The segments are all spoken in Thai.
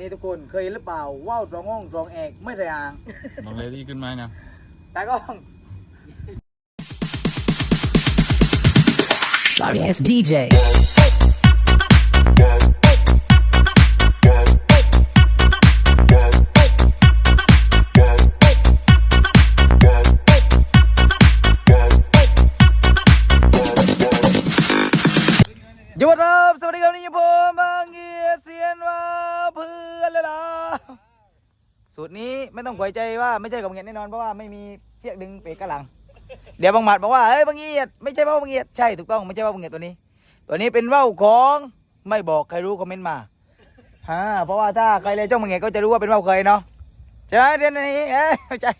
นี่ทุกคนเคยเห็นหรือเปล่าว่าวสองห้องสองแอกไม่ใช่อ่างบอกเลยที่ขึ้นมานะแต่ก็ Sorry ass DJ. สูตรนี้ไม่ต้องหวยใจว่าไม่ใช่กับเงียดแน่นอนเพราะว่าไม่มีเชือกดึงเปกกระหลัง เดี๋ยวบางหมัดบอกว่าเฮ้ยบางเงียดไม่ใช่ว่าวบางเงียดใช่ถูกต้องไม่ใช่ว่าวบางเงียดตัวนี้ ตัวนี้เป็นว่าวของไม่บอกใครรู้คอมเมนต์มาฮะเพราะว่าถ้าใครเลยจ้องบางเงียดก็จะรู้ว่าเป็นว่าวเคยเนาะใช่ไหมเรียนอันนี้เอ้ยไม่ใช่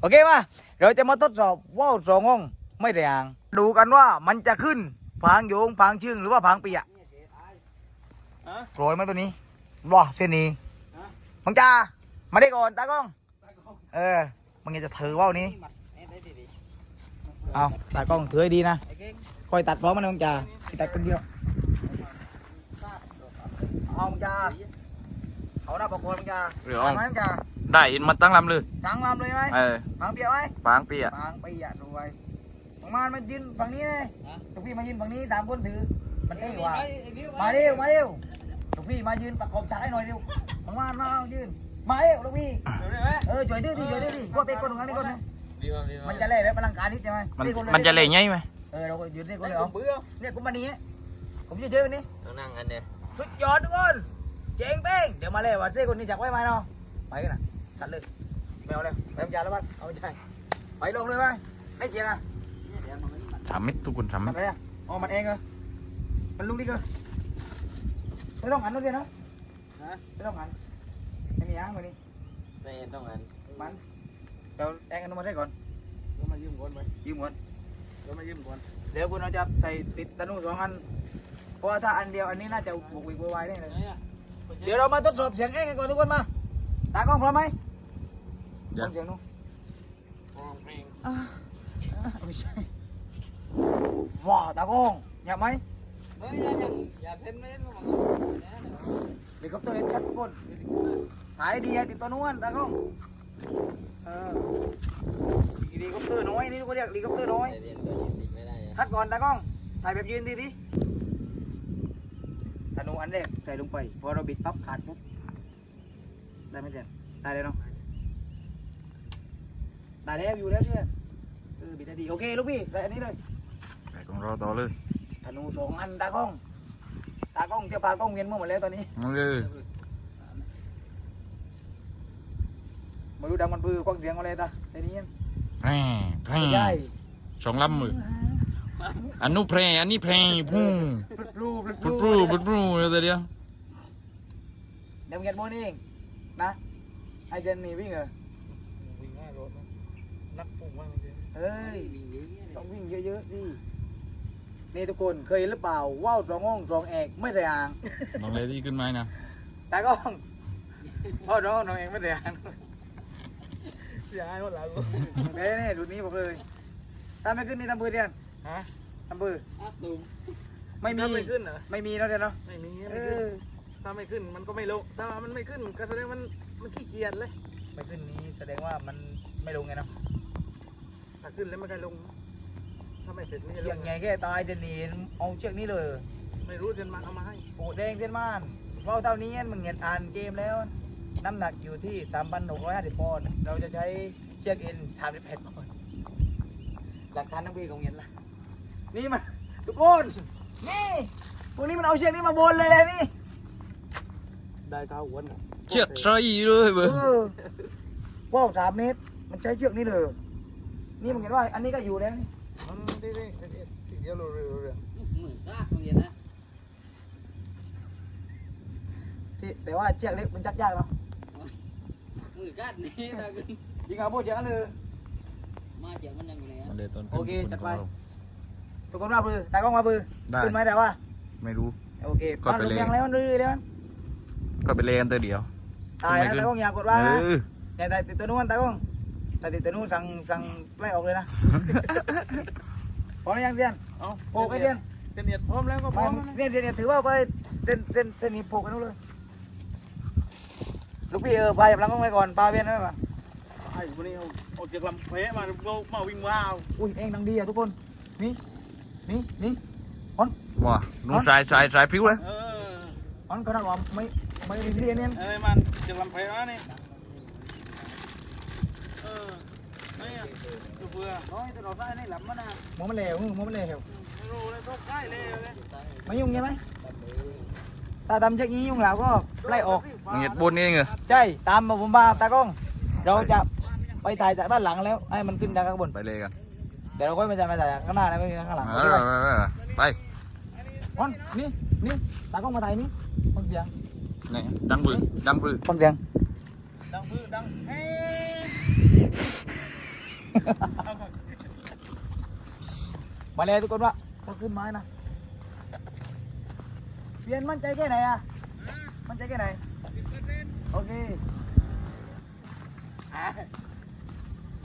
โอเคมาเราจะมาทดสอบว่าวสองห้องไม่ได้อ่างดูกันว่ามันจะขึ้นพางโยงพางชึ่งหรือว่าพางเปียกโรยไหมตัวนี้ว้าเส้นนี้มังจา มาได้ก่อนตากล้อง เออมึงจะถือว่าวนี้ เอาตากล้องถือให้ดีนะคอยตัดพร้อมมันนะมังจาพี่ตัดคนเดียวเอามังจาเอาหน้าปกโกนมังจาเดี๋ยวตัดไหมมังจาได้อินมาตั้งลำเลยทั้งลำเลยไหมเออทางเปียกไหมปางเปียกทางเปียกสวยมังมานมายืนฝั่งนี้เลยลูกพี่มายืนฝั่งนี้สามคนถือ มันเท่กว่า มาเร็วมาเร็วลูกพี่มายืนประกบฉากให้หน่อยเร็วมังมานมายืน มาเร็วลูกพี่เออช่วยดื้อดิช่วยดื้อดิพวกเป็นคนของนี้คนหนึงมันจะเล่แบบพลังการนิดใช่ไหมมันนี่คมันจะเละไงไหมเออเราก็ยืนนี่คนเดียวเนี่ยผมมานี้ผมจะเจอวันนี้ต้องนั่งกันเนี่ยสุดยอดทุกคนเจ๋งเป้งเดี๋ยวมาเลยว่าเซ่คนนี้จักไว้ไหมเนาะไปกันนะตัดเลยไม่เอาเลยไปทำยาแล้วบ้านเอาใจไปลงเลยไหมได้เจียงอะสามเม็ดทุกคนสามเม็ทำดไรอะอ๋อมันเองเหรอมันลุกดิเกอไม่ต้องหันนู่นเลยนะฮะไม่ต้องหันไม่มีอ้างมานี่ไม่ต้องกันมันเดี๋ยวแองอนุมัติให้ก่อนก็มายืมก่อนไปยืมก่อนก็มายืมก่อนเดี๋ยวคุณเราจะใส่ติดตะนุสองอัน เพราะว่าถ้าอันเดียวอันนี้น่าจะบุกวิกวยวายได้เลยเดี๋ยวเรามาทดสอบเสียงเองกันก่อนทุกคนมา ตากล้องพร้อมไหมเดี๋ยวเสียงนู้นอาอ่าไม่ใช่ว้าตากล้องอยากไหมเฮ้ยอย่าอย่าเพ่นเม่นก็มาเฮลิคอปเตอร์เห็นชัดทุกคน ถ่ายดีให้ติดตัวนู้นตากล้องเออเฮลิคอปเตอร์น้อยนี่ทุกคนเรียกเฮลิคอปเตอร์น้อยเรียนก็ยืนติดไม่ได้คัดก่อนตากล้อง ถ่ายแบบยืนดีดิธนูอันแรกใส่ลงไป พอเราบิดปั๊บขาดปุ๊บ ได้ไหมเจ๊ได้เลยเนาะได้แล้วอยู่แล้วเพื่อนเออบิดได้ดีโอเคลูกพี่ใส่อันนี้เลยไปของเราต่อเลยธนูสองอันตากล้อง ตากล้องเที่ยวพากล้องเวียนมั่วหมดแล้วตอนนี้มาเลย มาดูดังมันปือควักเสียงอะไรตาไอ้นี้ยังแพร่แพร่ไม่ใช่สองลำมืออันนู้นแพร่อันนี้แพร่พุ่งปลุดปลูปลุดปลุดปลุดปลุดปลุดเดี๋ยวเดี๋ยวเดี๋ยวเงียบโมนี่เองนะไอเจนนี่วิ่งเหรอวิ่งห้ารถนักพุ่งมากเลยเฮ้ยต้องวิ่งเยอะๆสินี่ทุกคนเคยเห็นหรือเปล่าว่าวสองห้องสองแอกไม่ใช่อ่างบอกเลยที่ขึ้นมานะตากล้องว่าวสองห้องสองแอกไม่ใช่อ่าง เสียหายหมดแล้วเฮ้ยนี่ดูนี้บอกเลยถ้าไม่ขึ้นนี่ทำปืนเดียนฮะทำปืนอะตุ้มไม่มีถ้าไม่ขึ้นเหรอไม่มีเนาะเดียนเนาะไม่มีเอไม่ขึ้นอถ้าไม่ขึ้นมันก็ไม่ลงถ้ามันไม่ขึ้นก็แสดงมันมันขี้เกียจเลย ไม่ขึ้นนี้แสดงว่ามันไม่ลงไงเนาะถ้าขึ้นแล้วไม่ได้ลงถ้าไม่เสร็จไม่ได้ลเชือกงใหญ่แค่ตายจะหนีเอาเชือกนี้เลย ไม่รู้เซนมันเอามาให้โอ้แดงเส้นม่านว่าวเท่านี้มึงเห็นอ่านเกมแล้ว น้ำหนักอยู่ที่ 3,650ปอนด์เราจะใช้เชือกเอ็น38ปอนด์หลักฐานทั้งปีของเห็นละนี่มันทุกคนนี่พวกนี้มันเอาเชือกนี้มาบนเลยเลยนี่ได้ข้าวอ้วนอะเชือกใส่เลยเบอเออว่าวสามเมตร มันใช้เชือกนี้เลย นี่มึงเห็นว่า อันนี้ก็อยู่แล้วนี่มันได้ได้ได้ได้เดี๋ยวเร็วเร็วเร็วมือกล้าเรียนนะที่แต่ว่าเชือกเล็กมันจักยากเนาะ มือกล้านี่ตาขึ้นยิงเอาพวกเชือกนั้นเลย มาเจ็บมันยังอยู่เลยมาเลยตอนขึ้นโอเคทุกนจัดไปของเราทุกคนมาปือตากล้องมาปือได้ขึ้นไหมแต่ว่าไม่รู้ โอเคกดไปเลยมันงแล้วมันเรื่อยๆแล้วก็ไปเล่นตัวเดียวตายนะไม่ขึ้นตากล้องอย่ากดว่างนะเอออย่าตายติดตัวนู้นตากล้องแต่ติดตัวนู้นสั่งสั่งไล่ออกเลยนะพร้อมหรือยังเซียนเอาโผล่ไปเซียนเจเนียดพร้อมแล้วก็พไปร้อมแล้วนะเซียนเซียนเซียนถือว่าไปเส้นเส้นเส้นนี้โผล่กันนู้นเลย ลูกพี่เออพายหลังกล้องไปก่อนปลาเวียนนั่นก่อนไอ้คนนี้เอาเอาจากลำเพมาเรามาวิ่งว้าวอุ้ยเองดังดีอะทุกคนนี่นี่นี่ว้านูสายสายสายพริ้วเลยเอออันขนาดว่าไม่ไม่ได้เรียนเนี่ยเอ้ยมันจากลำเพมานี่เออไม่อะดูเบื่อน้อยตลอดไปในหลับมันนะมองมันเหลวมองมันเหลวไม่รู้เลยต้องใกล้เลยเลยไม่ยุ่งใช่ไหม ตาดำเช็คนี้ยุ่งแล้วก็ไล่ออก มึงเหยียดบนนี่เองเหรอใช่ตามมาผมมาตากล้อง เราจะไปถ่ายจากด้านหลังแล้ว ให้มันขึ้นจากข้างบนไปเลยกันเดี๋ยวเราค่อยมาจะมาถ่ายจากข้างหน้านะไม่มีข้างหลังเอโอเคอไปไปออนนี่นี่ตากล้องมาถ่ายนี่ฟังเสียงนี่ดังปืนดังปืนฟังเสียงดังพื้นดังเฮ้มาเลยทุกคนว่าต้องขึ้นไม้นะ เปลี่ยนมั่นใจแค่ไหนอะมั่นใจแค่ไหน โอเคอะ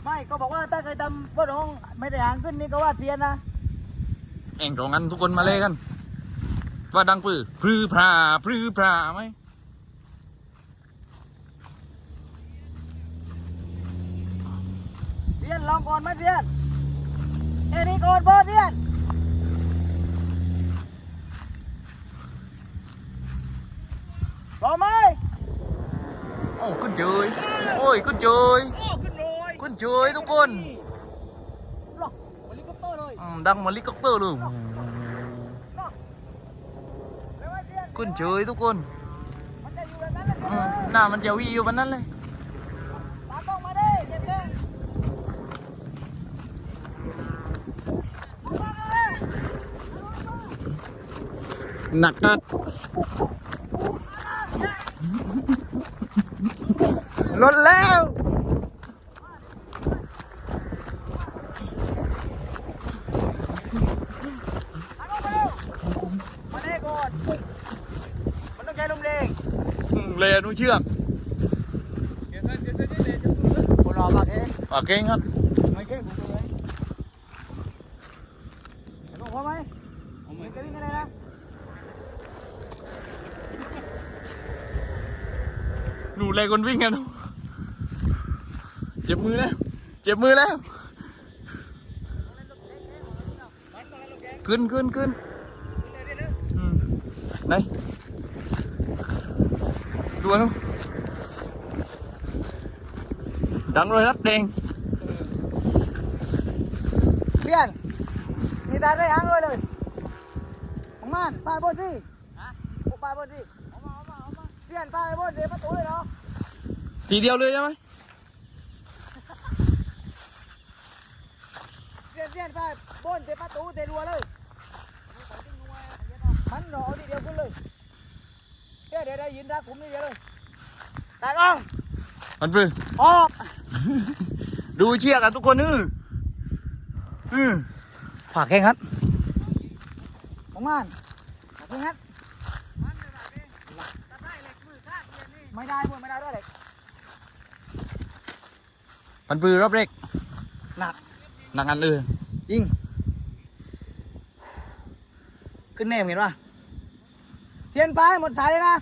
ไม่ก็บอกว่าถ้าเคยทำรถของไม่ได้หางขึ้นนี่ก็ว่าเทียนนะ เองตรงนั้นทุกคนมาเลยกัน ว่าดังปืนพรื้พราพรื้พราไหมเทียนลองก่อนไหมเทียนแค่นี้ก่อนบอสเทียน โอ้ขึ้นเจยโอ้ยขึ้นเจย โอ้ขึ้นเลย ขึ้นเจยทุกคน หรอเฮลิคอปเตอร์เลย อืมดังเหมือนเฮลิคอปเตอร์เลย เนาะเร็วไว้เทียน ขึ้นเจยทุกคน มันจะอยู่แบบนั้นแหละ อืมหน้ามันจะวีอยู่แบบนั้นเลย ตากล้องมาดิเจ็บเด้ตากล้องมาดิ หนักนัด ลดแล้วตากล้องมาเร็วมาเด้ก่อน มันต้องใช้ลมแรงอืมเลยนูเชือกเดี๋ยวเดี๋ยวเดี๋ยวเดี๋ยวจะพูดเลยคนรอปากเองปากเก่งครับ ไม่เก่งผมเลยตากล้องพอไหมเอาไหมมึงจะวิ่งอะไรนะหนูเลยคนวิ่งกัน เจ็บมือแล้ว เจ็บมือแล้ว ขึ้นขึ้นขึ้นอืมไหนดูนะดังเลยรับแดงเปลี่ยนมีตาได้หางเลยเลยของมันปลายบนสิพวกปลายบนสิเอามาเอามาเอามาเปลี่ยนปลายบนเดี๋ยวประตูเลยเนาะทีเดียวเลยใช่ไหม เปลี่ยนเปลี่ยนปลายบนเดี๋ยวประตูเดี๋ยวรัวเลยมันรอเอาทีเดียวขึ้นเลยเดี๋ยวเดี๋ยวได้ยินได้ผมนี่เดียวเลยตากล้องมันปื้อออกดูเชือกกันทุกคนนืออือฝากแข่งครับของมันฝากแข่งครับไม่ได้พวกไม่ได้ด้วยเลยมันปื้อรอบเล็กหนักห นักอันอื่นยิง ขึ้นแน่เห็นป่ะเทียนไปหมดสายเลยนะ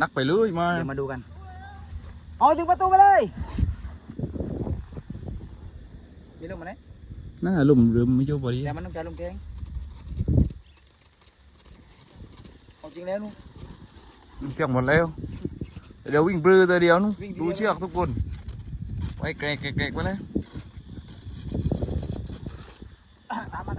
นักไปเลยมาเดี๋ยวมาดูกัน เอาถึงประตูไปเลย มีลมมาไหนน่าลุ่มเรือไม่เจ้าบริเดี๋ยวมันต้องการลมแกงเอาจริงแล้วนู่นเชือกหมดแล้ว เดี๋ยววิ่งปลือตัวเดียวนู้นวิ่งทีเดีดูยวเชือกทุกคน ไว้แกรกแกรกแกรกไปเลยตามมาแ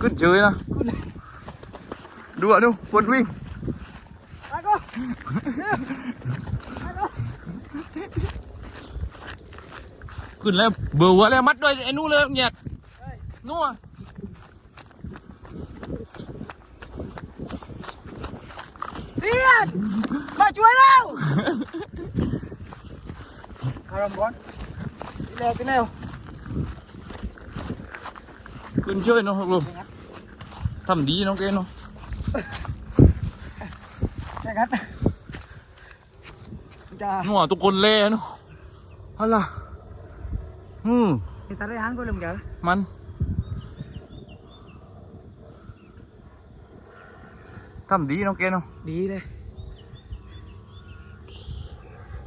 ขึ้นมาแล้ว ลองดูตากล้องมา เร่ เร็ ง ว เครื่องบินนู้นเครื่องบินขึ้น เครื่องบินขึ้นมาเลย ตากล้องมาเร็ว มัดมัดด้วยเถอะตุ้มขึ้นเฉยนะ คุณ ดูอ่ะดูคนวิ่ง ตากล้องเร็วตากล้อง ขึ้นแล้วเบื่อหัวแล้วมัดด้วยไอ้นู้นเลยเหยียดนัว เรียนมาช่วยแล้ว ารมณ์ก่อนทีแรกที่แนว ขึ้ ทำดีเน้องเกณฑ์เนาะใช่ครับจะนัวทุกคนเล่เนาะฮัลโหลอืมมีตาได้หางก็ลืมเดี๋ยวมันทำดีเน้องเกณฑ์เนาะดีเลย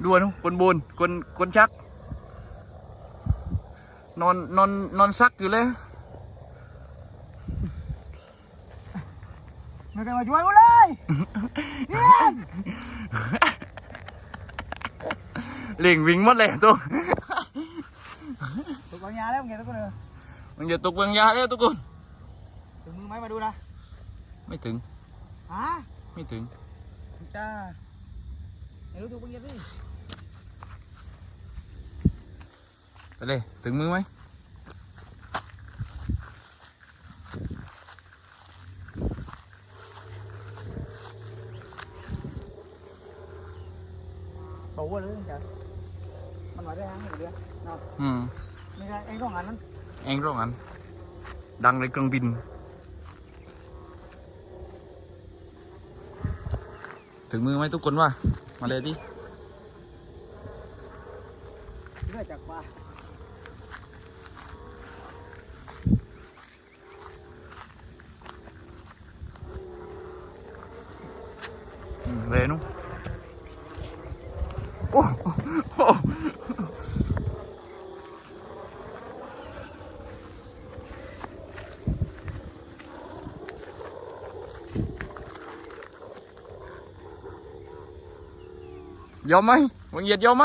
ดูเนาะคนบนคนคนชัก นอนนอนนอนซักอยู่เลย ม่เคยมาช่วยกูเลยเนี่ยเล่งวิ่งหมดเลยตัวถูกบางยาแล้วมึงเห็นทุกคนเลยมันจะตกเบืองยาแล้วทุกคนถึงมือไหมมาดูนะไม่ถึงฮะไม่ถึงจ้าไม่รู้ถูกบางยาสิไปเลยถึงมือไหม โตเลยจ้ะมันมาได้หางอยู่เดียวเนาะ อืม ไม่ได้ไอ้ของอันนั้น เองร้องอัน ดังในเครื่องบิน ถึงมือไหมทุกคนวะมาเลยดิเลือจากปลา อืมเลยนุ๊กโอ้โห ยอมไหมวังเหยียดยอมไหม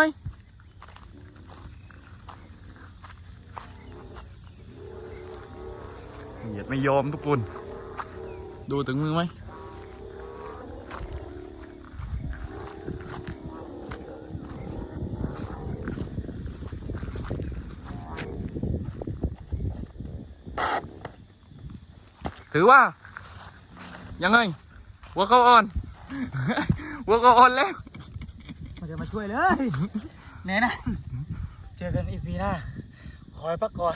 เหยียดไม่ยอมทุกคน ดูถึงมือไหมถือว่า ยังไงหัวเขาอ่อน หัวเขาอ่อนแล้ว มันจะมาช่วยเลย แน่นะ เจอกันอีพีหน้าคอยปักก่อน